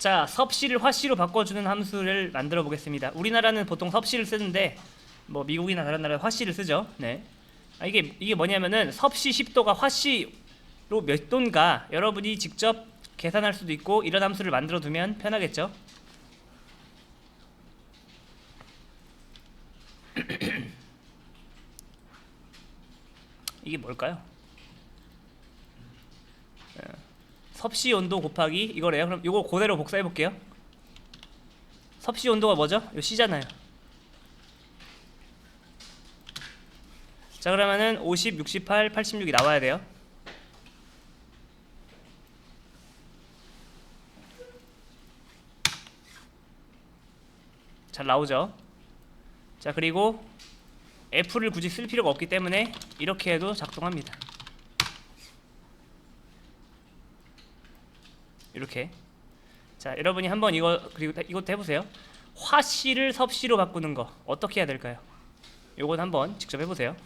자, 섭씨를 화씨로 바꿔주는 함수를 만들어 보겠습니다. 우리나라는 보통 섭씨를 쓰는데 뭐 미국이나 다른 나라는 화씨를 쓰죠. 네. 아, 이게 이게 뭐냐면은 섭씨 10도가 화씨로 몇 도인가 여러분이 직접 계산할 수도 있고 이런 함수를 만들어 두면 편하겠죠. 이게 뭘까요? 어, 섭씨 온도 곱하기 이거래요. 그럼 이거 그대로 복사해 볼게요. 섭씨 온도가 뭐죠? 요 C잖아요. 자 그러면은 50, 68, 86이 나와야 돼요. 잘 나오죠? 자 그리고 F를 굳이 쓸 필요가 없기 때문에 이렇게 해도 작동합니다. 이렇게 자 여러분이 한번 이거 그리고 이것도 해보세요. 화씨를 섭씨로 바꾸는 거 어떻게 해야 될까요? 요건 한번 직접 해보세요.